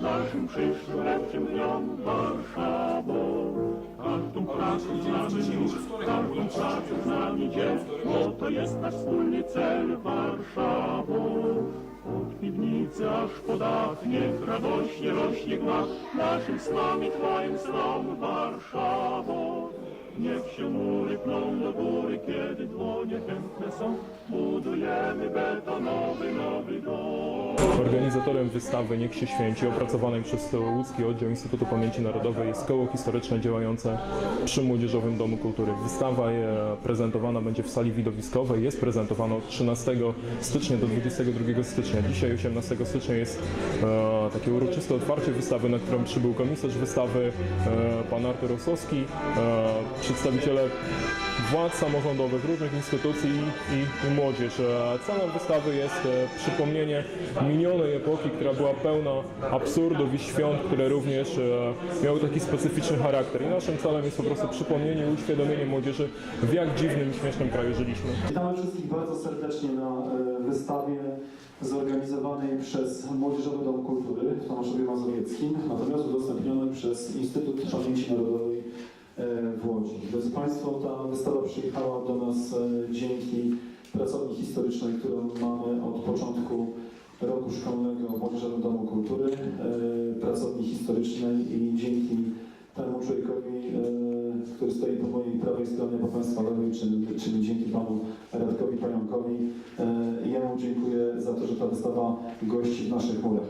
naszym przyszłym lepszym dniom Warszawą. Każdą pracę znamy już, każdą pracę z nami bo to jest nasz wspólny cel Warszawą. Od piwnicy aż po dach, niech radośnie rośnie gmach, naszym snom i Twoim snom Warszawą. Niech się mury pną do góry, kiedy dłonie chętne są, budujemy betonowy nowy dom. Organizatorem wystawy Niech się święci, opracowanej przez Łódzki Oddział Instytutu Pamięci Narodowej jest koło historyczne działające przy Młodzieżowym Domu Kultury. Wystawa prezentowana będzie w sali widowiskowej, jest prezentowana od 13 stycznia do 22 stycznia. Dzisiaj 18 stycznia jest e, takie uroczyste otwarcie wystawy, na którym przybył komisarz wystawy e, pan Artur Rosowski, e, przedstawiciele władz samorządowych, różnych instytucji i, i młodzież. E, Celem wystawy jest e, przypomnienie minionej epoki, która była pełna absurdów i świąt, które również e, miały taki specyficzny charakter. I naszym celem jest po prostu przypomnienie i uświadomienie młodzieży, w jak dziwnym i śmiesznym kraju żyliśmy. Witamy wszystkich bardzo serdecznie na wystawie zorganizowanej przez Młodzieżowy Dom Kultury w Tomaszowie Mazowieckim, natomiast udostępnionej przez Instytut Pamięci Narodowej w Łodzi. Drodzy Państwo, ta wystawa przyjechała do nas e, dzięki pracowni historycznej, którą mamy od początku roku szkolnego Młodzieżowym Domu Kultury, e, pracowni historycznej i dzięki temu człowiekowi, e, który stoi po mojej prawej stronie, po Państwa lewej, czyli, czyli dzięki Panu Radkowi Pająkowi. E, Jemu dziękuję za to, że ta wystawa gości w naszych murach.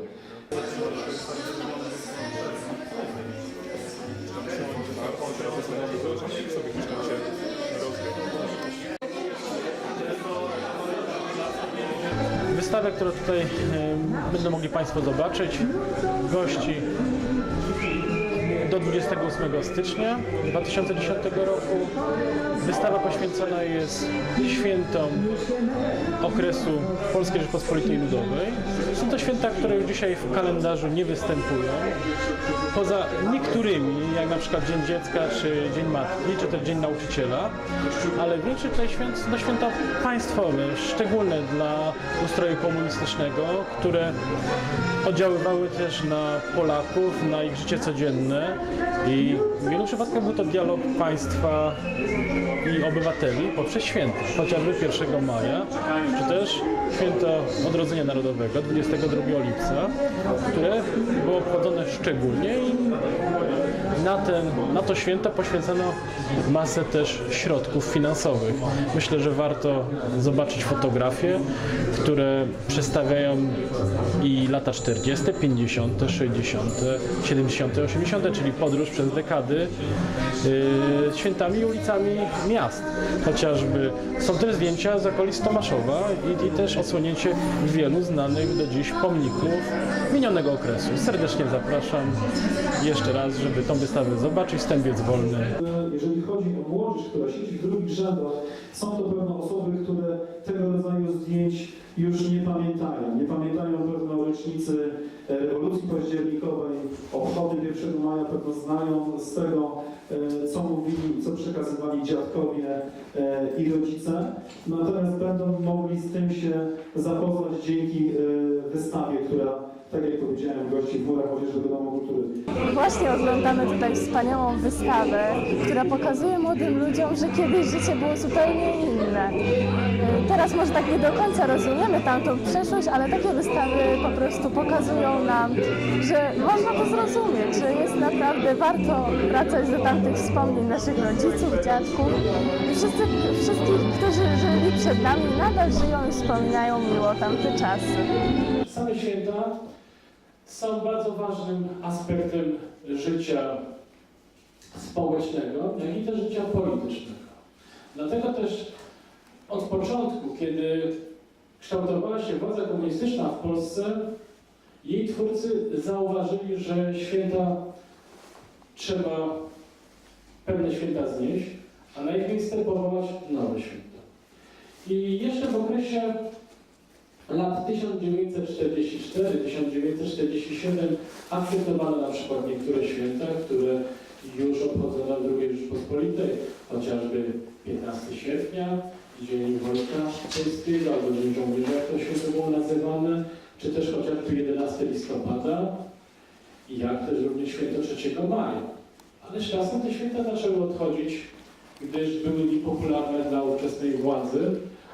Wystawę, którą tutaj e, będą mogli Państwo zobaczyć, gości do 28 stycznia 2010 roku. Wystawa poświęcona jest świętom okresu Polskiej Rzeczpospolitej Ludowej. Są to święta, które już dzisiaj w kalendarzu nie występują. Poza niektórymi, jak na przykład Dzień Dziecka, czy Dzień Matki, czy też Dzień Nauczyciela, ale większość tutaj świąt są to święta państwowe, szczególne dla ustroju komunistycznego, które oddziaływały też na Polaków, na ich życie codzienne i w wielu przypadkach był to dialog państwa i obywateli poprzez święta, chociażby 1 maja, czy też święto Odrodzenia Narodowego 22 lipca, które było obchodzone szczególnie i na, ten, na to święto poświęcono masę też środków finansowych. Myślę, że warto zobaczyć fotografie, które przedstawiają i lata 40., 50., 60., 70., 80., czyli podróż przez dekady yy, świętami i ulicami miast. Chociażby są też zdjęcia z okolic Tomaszowa i, i też odsłonięcie wielu znanych do dziś pomników minionego okresu. Serdecznie zapraszam jeszcze raz, żeby tą wystawę zobaczyć. Wstęp jest wolny. Jeżeli chodzi o młodzież, która siedzi w drugich rzędach, są to pewne osoby, które tego rodzaju zdjęć już nie pamiętają. Nie pamiętają pewno rocznicy rewolucji październikowej, obchody 1 maja pewno znają z tego, e, co mówili, co przekazywali dziadkowie e, i rodzice. Natomiast będą mogli z tym się zapoznać dzięki e, wystawie, która, tak jak powiedziałem, gości w murach Młodzieżowego Domu Kultury. Właśnie oglądamy tutaj wspaniałą wystawę, która pokazuje młodym ludziom, że kiedyś życie było zupełnie inne. Teraz może tak nie do końca rozumiemy tamtą przeszłość, ale takie wystawy po prostu pokazują nam, że można to zrozumieć, że jest naprawdę warto wracać do tamtych wspomnień naszych rodziców, dziadków i wszyscy, wszystkich, którzy żyli przed nami, nadal żyją i wspominają miło tamte czasy. Same święta są bardzo ważnym aspektem życia społecznego, jak i też życia politycznego. Dlatego też od początku, kiedy kształtowała się władza komunistyczna w Polsce, jej twórcy zauważyli, że święta trzeba pewne święta znieść, a na ich miejsce powołać nowe święta. I jeszcze w okresie lat 1944-1947 akceptowano na przykład niektóre święta, które już obchodzono w II Rzeczpospolitej, chociażby 15 sierpnia, Dzień Wojska Polskiego, albo Dzień Żołnierza, jak to święto było nazywane, czy też chociażby 11 listopada, jak też również święto 3 maja. Ale czasem te święta zaczęły odchodzić, gdyż były niepopularne dla ówczesnej władzy,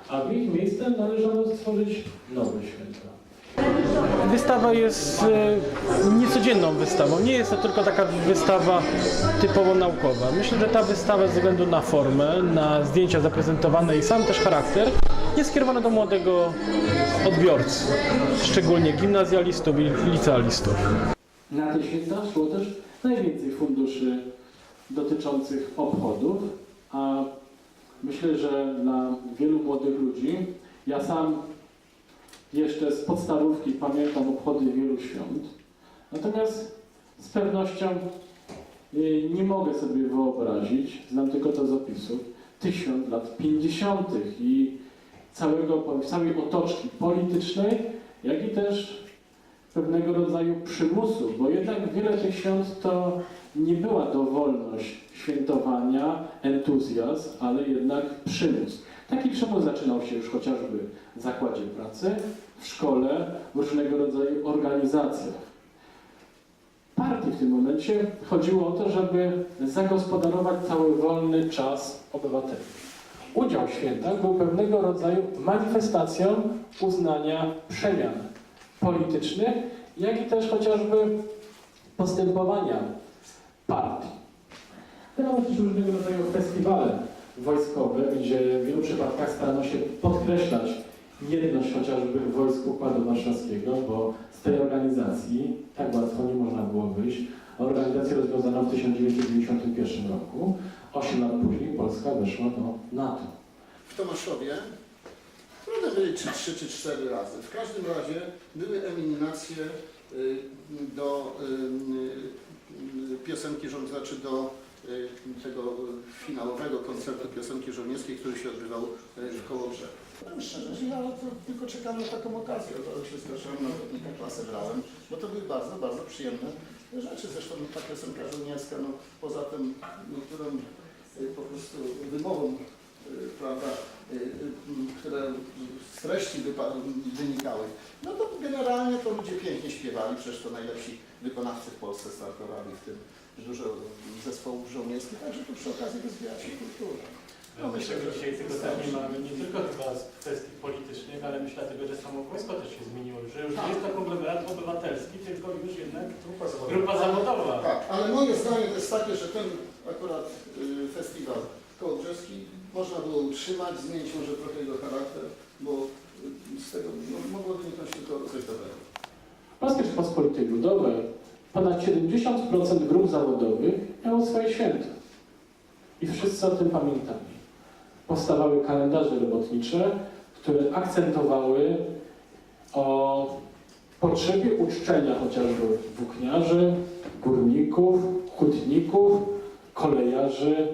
a w ich miejsce należało stworzyć nowe święta. Wystawa jest e, niecodzienną wystawą. Nie jest to tylko taka wystawa typowo naukowa. Myślę, że ta wystawa ze względu na formę, na zdjęcia zaprezentowane i sam też charakter jest skierowana do młodego odbiorcy, szczególnie gimnazjalistów i licealistów. Na te święta szło też najwięcej funduszy dotyczących obchodów, a myślę, że dla wielu młodych ludzi, ja sam jeszcze z podstawówki pamiętam obchody wielu świąt. Natomiast z pewnością y, nie mogę sobie wyobrazić, znam tylko to z opisów, świąt lat 50. i całego, całej otoczki politycznej, jak i też pewnego rodzaju przymusu, bo jednak wiele tych świąt to nie była dowolność świętowania, entuzjazm, ale jednak przymus. Taki przymus zaczynał się już chociażby w zakładzie pracy, w szkole, w różnego rodzaju organizacjach. Partii w tym momencie chodziło o to, żeby zagospodarować cały wolny czas obywateli. Udział w świętach był pewnego rodzaju manifestacją uznania przemian politycznych, jak i też chociażby postępowania partii. Były też różnego rodzaju festiwale wojskowe, gdzie w wielu przypadkach starano się podkreślać jedność chociażby wojsk Układu Warszawskiego, bo z tej organizacji tak łatwo nie można było wyjść. Organizację rozwiązano w 1991 roku. Osiem lat później Polska weszła do NATO. w Tomaszowie. Trudne byli czy trzy, czy cztery razy. W każdym razie były eliminacje y, do y, y, piosenki żołnierskiej, znaczy do tego finałowego koncertu piosenki żołnierskiej, który się odbywał w Kołobrzegu. Powiem szczerze, że ja to tylko czekam na taką okazję. Razu się zgłaszałem na lotnika klasę brałem, bo to były bardzo, bardzo przyjemne rzeczy. Zresztą ta piosenka żołnierska, no, poza tym niektórą y, po prostu wymową prawda, które z treści wynikały. No to generalnie to ludzie pięknie śpiewali, przecież to najlepsi wykonawcy w Polsce startowali w tym dużo zespołów żołnierskich, także tu przy okazji rozwijała się kultura. No myślę, że dzisiaj tego nie mamy nie tylko chyba z kwestii politycznych, ale myślę dlatego, że samo wojsko też się zmieniło, że już nie jest to konglomerat obywatelski, tylko już jednak grupa zawodowa. Tak, ale moje zdanie to jest takie, że ten akurat y, festiwal kołobrzeski można było utrzymać, zmienić może trochę jego charakter, bo z tego no, mogło wyniknąć tylko coś dobrego. W Polskiej Rzeczpospolitej Ludowej ponad 70% grup zawodowych miało swoje święta. I wszyscy o tym pamiętali. Powstawały kalendarze robotnicze, które akcentowały o potrzebie uczczenia chociażby włókniarzy, górników, hutników, kolejarzy.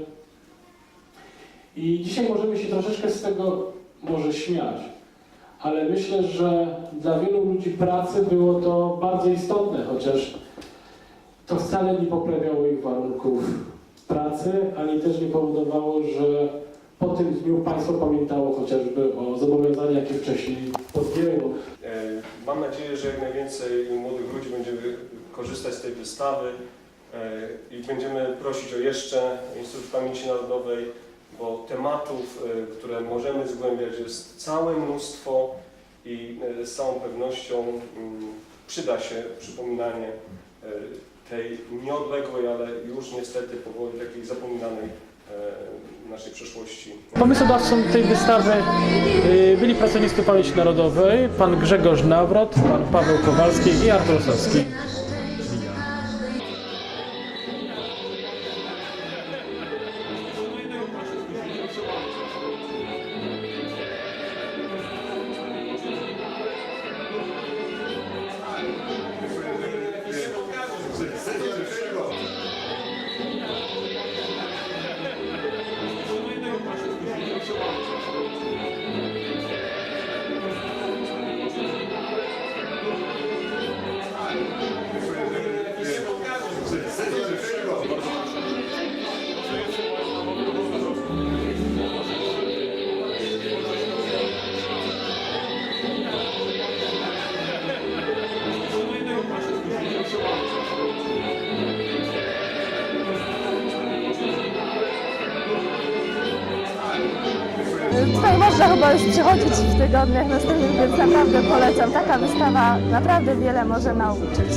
I dzisiaj możemy się troszeczkę z tego może śmiać, ale myślę, że dla wielu ludzi pracy było to bardzo istotne, chociaż to wcale nie poprawiało ich warunków pracy, ani też nie powodowało, że po tym dniu państwo pamiętało chociażby o zobowiązaniach, jakie wcześniej podjęło. E, Mam nadzieję, że jak najwięcej młodych ludzi będzie korzystać z tej wystawy e, i będziemy prosić o jeszcze Instytut Pamięci Narodowej, bo tematów, e, które możemy zgłębiać jest całe mnóstwo i e, z całą pewnością mm, przyda się przypominanie e, tej nieodległej, ale już niestety powoli takiej zapominanej naszej przeszłości. Pomysłodawcą tej wystawy y, byli pracownicy Pamięci Narodowej, pan Grzegorz Nawrot, pan Paweł Kowalski i Artur Osowski. Można chyba już przychodzić w tygodniach następnych, więc naprawdę polecam. Taka wystawa naprawdę wiele może nauczyć.